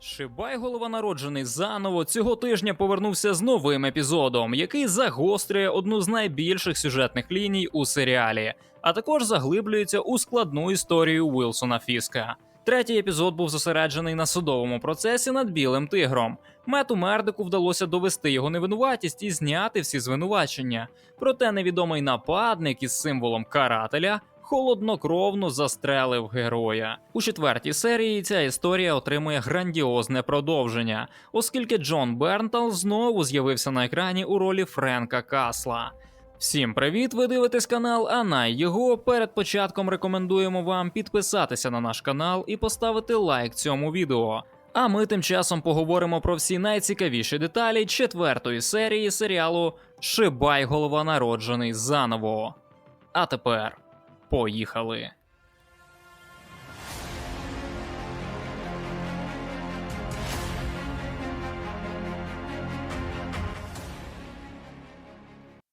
Шибай головонароджений заново цього тижня повернувся з новим епізодом, який загострює одну з найбільших сюжетних ліній у серіалі, а також заглиблюється у складну історію Уілсона Фіска. Третій епізод був зосереджений на судовому процесі над білим тигром. Мету Мердику вдалося довести його невинуватість і зняти всі звинувачення. Проте невідомий нападник із символом карателя холоднокровно застрелив героя. У четвертій серії ця історія отримує грандіозне продовження, оскільки Джон Бернтал знову з'явився на екрані у ролі Френка Касла. Всім привіт! Ви дивитесь канал Анай його. Перед початком рекомендуємо вам підписатися на наш канал і поставити лайк цьому відео. А ми тим часом поговоримо про всі найцікавіші деталі четвертої серії серіалу Шибай голова народжений заново. А тепер поїхали.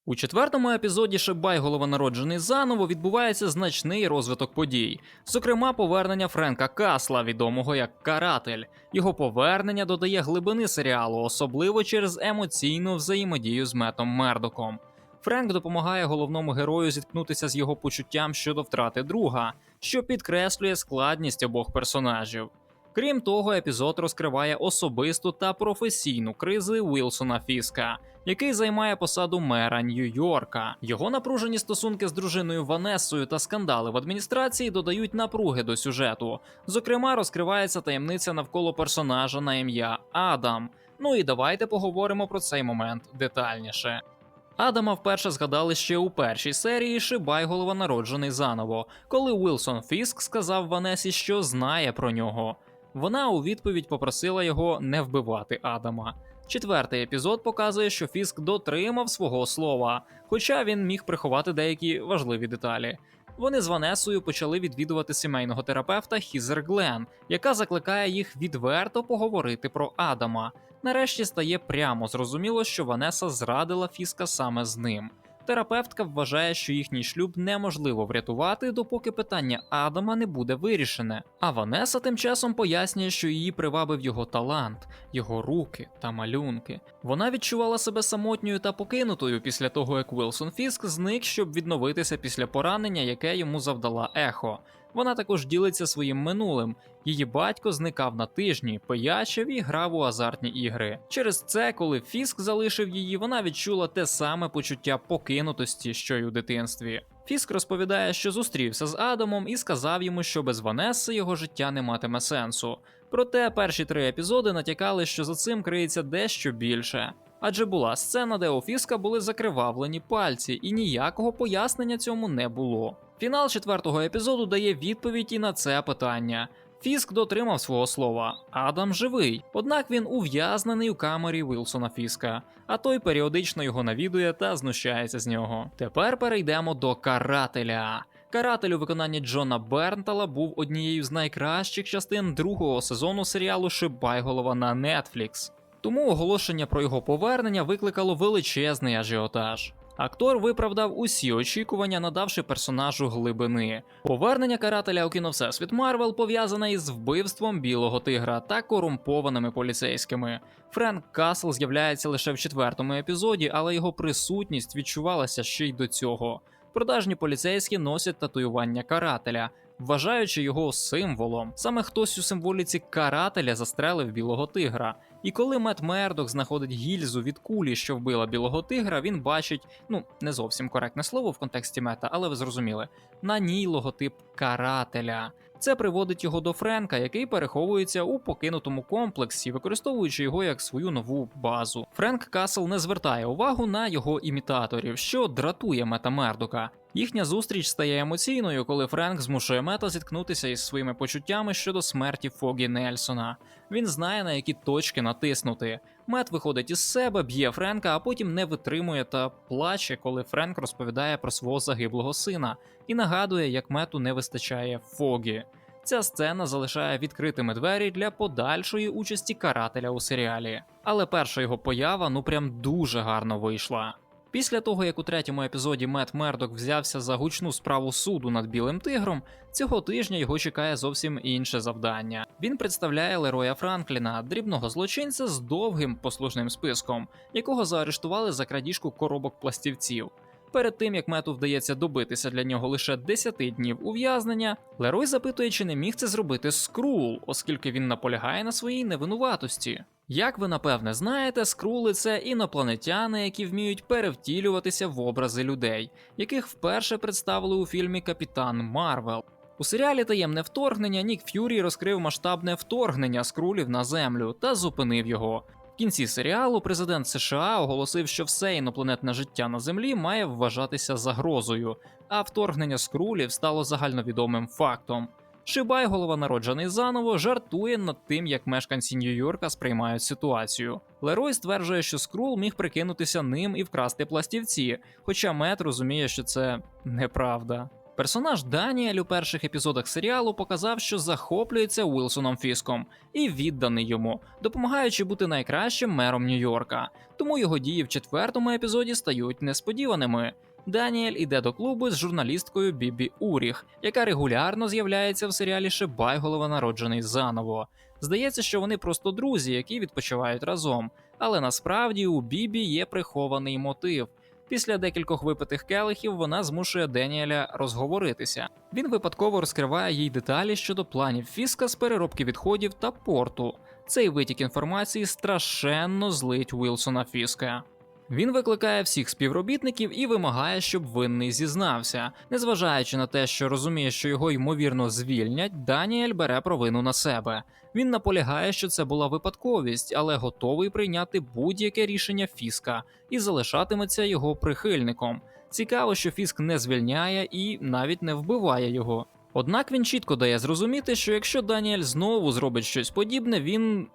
У четвертому епізоді Шибай головонароджений заново відбувається значний розвиток подій, зокрема, повернення Френка Касла, відомого як Каратель. Його повернення додає глибини серіалу, особливо через емоційну взаємодію з Метом Мердоком. Френк допомагає головному герою зіткнутися з його почуттям щодо втрати друга, що підкреслює складність обох персонажів. Крім того, епізод розкриває особисту та професійну кризи Уілсона Фіска, який займає посаду мера Нью-Йорка. Його напружені стосунки з дружиною Ванесою та скандали в адміністрації додають напруги до сюжету. Зокрема, розкривається таємниця навколо персонажа на ім'я Адам. Ну і давайте поговоримо про цей момент детальніше. Адама вперше згадали ще у першій серії Шибай голова народжений заново, коли Уілсон Фіск сказав Ванесі, що знає про нього. Вона у відповідь попросила його не вбивати Адама. Четвертий епізод показує, що Фіск дотримав свого слова, хоча він міг приховати деякі важливі деталі. Вони з Ванесою почали відвідувати сімейного терапевта Хізер Глен, яка закликає їх відверто поговорити про Адама. Нарешті стає прямо зрозуміло, що Ванеса зрадила Фіска саме з ним. Терапевтка вважає, що їхній шлюб неможливо врятувати, допоки питання Адама не буде вирішене. А Ванеса тим часом пояснює, що її привабив його талант, його руки та малюнки. Вона відчувала себе самотньою та покинутою після того, як Вілсон Фіск зник, щоб відновитися після поранення, яке йому завдала ехо. Вона також ділиться своїм минулим. Її батько зникав на тижні, пиячив і грав у азартні ігри. Через це, коли Фіск залишив її, вона відчула те саме почуття покинутості, що й у дитинстві. Фіск розповідає, що зустрівся з Адамом і сказав йому, що без Ванеси його життя не матиме сенсу. Проте перші три епізоди натякали, що за цим криється дещо більше. Адже була сцена, де у Фіска були закривавлені пальці, і ніякого пояснення цьому не було. Фінал четвертого епізоду дає відповідь і на це питання. Фіск дотримав свого слова. Адам живий, однак він ув'язнений у камері Вілсона Фіска, а той періодично його навідує та знущається з нього. Тепер перейдемо до карателя. Каратель у виконанні Джона Бернтала був однією з найкращих частин другого сезону серіалу Шибай голова на Netflix. Тому оголошення про його повернення викликало величезний ажіотаж. Актор виправдав усі очікування, надавши персонажу глибини. Повернення карателя у кіно Всесвіт Марвел пов'язане із вбивством білого тигра та корумпованими поліцейськими. Френк Касл з'являється лише в четвертому епізоді, але його присутність відчувалася ще й до цього. Продажні поліцейські носять татуювання карателя, вважаючи його символом. Саме хтось у символіці карателя застрелив білого тигра. І коли Мет Мердок знаходить гільзу від кулі, що вбила білого тигра, він бачить, ну не зовсім коректне слово в контексті мета, але ви зрозуміли, на ній логотип карателя. Це приводить його до Френка, який переховується у покинутому комплексі, використовуючи його як свою нову базу. Френк Касл не звертає увагу на його імітаторів, що дратує Мета Мердока. Їхня зустріч стає емоційною, коли Френк змушує Мета зіткнутися із своїми почуттями щодо смерті Фогі Нельсона. Він знає на які точки натиснути. Мет виходить із себе, б'є Френка, а потім не витримує та плаче, коли Френк розповідає про свого загиблого сина і нагадує, як мету не вистачає Фогі. Ця сцена залишає відкритими двері для подальшої участі карателя у серіалі. Але перша його поява ну прям дуже гарно вийшла. Після того, як у третьому епізоді Мет Мердок взявся за гучну справу суду над білим тигром, цього тижня його чекає зовсім інше завдання. Він представляє Лероя Франкліна, дрібного злочинця з довгим послужним списком, якого заарештували за крадіжку коробок пластівців. Перед тим як мету вдається добитися для нього лише 10 днів ув'язнення, Лерой запитує, чи не міг це зробити Скрул, оскільки він наполягає на своїй невинуватості. Як ви напевне знаєте, скрули це інопланетяни, які вміють перевтілюватися в образи людей, яких вперше представили у фільмі Капітан Марвел. У серіалі Таємне вторгнення Нік Ф'юрі розкрив масштабне вторгнення скрулів на землю та зупинив його. В кінці серіалу президент США оголосив, що все інопланетне життя на землі має вважатися загрозою, а вторгнення скрулів стало загальновідомим фактом. Шибай, голова народжений заново, жартує над тим, як мешканці Нью-Йорка сприймають ситуацію. Лерой стверджує, що скрул міг прикинутися ним і вкрасти пластівці, хоча Мет розуміє, що це неправда. Персонаж Даніель у перших епізодах серіалу показав, що захоплюється Уілсоном Фіском і відданий йому, допомагаючи бути найкращим мером Нью-Йорка. Тому його дії в четвертому епізоді стають несподіваними. Даніель іде до клубу з журналісткою Бібі Уріх, яка регулярно з'являється в серіалі Шибай голова народжений заново. Здається, що вони просто друзі, які відпочивають разом. Але насправді у Бібі є прихований мотив. Після декількох випитих келихів вона змушує Деніеля розговоритися. Він випадково розкриває їй деталі щодо планів Фіска з переробки відходів та порту. Цей витік інформації страшенно злить Уілсона Фіска. Він викликає всіх співробітників і вимагає, щоб винний зізнався. Незважаючи на те, що розуміє, що його ймовірно звільнять, Даніель бере провину на себе. Він наполягає, що це була випадковість, але готовий прийняти будь-яке рішення Фіска і залишатиметься його прихильником. Цікаво, що Фіск не звільняє і навіть не вбиває його. Однак він чітко дає зрозуміти, що якщо Даніель знову зробить щось подібне, він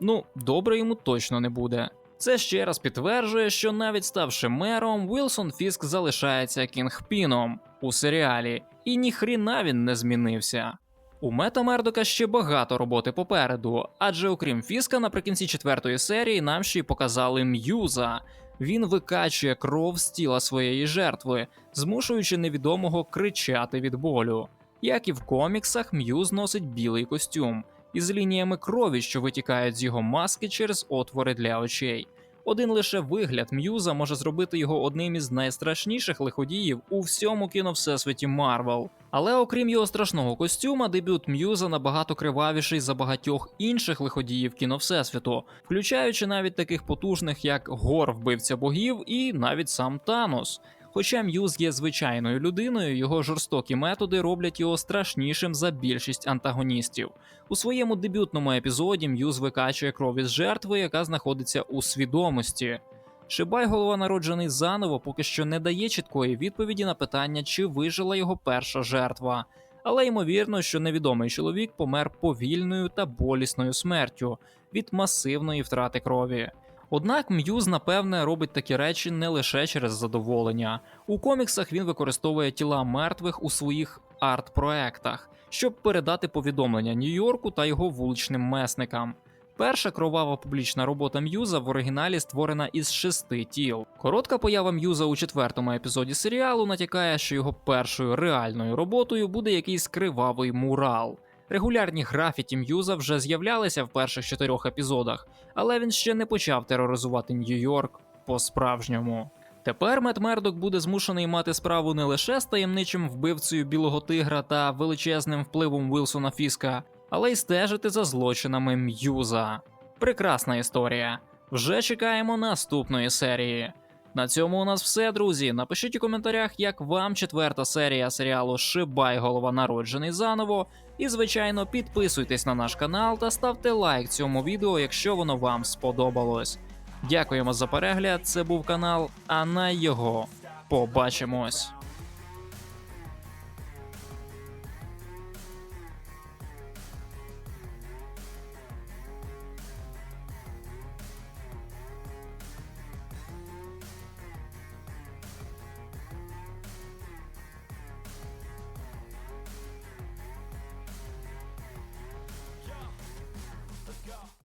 ну добре йому точно не буде. Це ще раз підтверджує, що навіть ставши мером, Вілсон Фіск залишається кінгпіном у серіалі, і ніхріна він не змінився. У Мета Мердока ще багато роботи попереду, адже окрім Фіска, наприкінці четвертої серії нам ще й показали М'юза. Він викачує кров з тіла своєї жертви, змушуючи невідомого кричати від болю. Як і в коміксах, М'юз носить білий костюм із лініями крові, що витікають з його маски через отвори для очей. Один лише вигляд М'юза може зробити його одним із найстрашніших лиходіїв у всьому кіновсесвіті Марвел. Але окрім його страшного костюма, дебют М'юза набагато кривавіший за багатьох інших лиходіїв кіновсесвіту, включаючи навіть таких потужних, як Гор, вбивця богів, і навіть сам Танос. Хоча М'юз є звичайною людиною, його жорстокі методи роблять його страшнішим за більшість антагоністів. У своєму дебютному епізоді М'юз викачує кров із жертви, яка знаходиться у свідомості. Шибай, голова народжений заново, поки що не дає чіткої відповіді на питання, чи вижила його перша жертва. Але ймовірно, що невідомий чоловік помер повільною та болісною смертю від масивної втрати крові. Однак М'юз, напевне, робить такі речі не лише через задоволення. У коміксах він використовує тіла мертвих у своїх арт-проектах, щоб передати повідомлення Нью-Йорку та його вуличним месникам. Перша кровава публічна робота М'юза в оригіналі створена із шести тіл. Коротка поява М'юза у четвертому епізоді серіалу натякає, що його першою реальною роботою буде якийсь кривавий мурал. Регулярні графіті М'юза вже з'являлися в перших чотирьох епізодах, але він ще не почав тероризувати Нью-Йорк по-справжньому. Тепер Мет Мердок буде змушений мати справу не лише з таємничим вбивцею білого тигра та величезним впливом Вілсона Фіска, але й стежити за злочинами М'юза. Прекрасна історія. Вже чекаємо наступної серії. На цьому у нас все, друзі. Напишіть у коментарях, як вам четверта серія серіалу Шибай голова народжений заново. І, звичайно, підписуйтесь на наш канал та ставте лайк цьому відео, якщо воно вам сподобалось. Дякуємо за перегляд. Це був канал, а на його побачимось.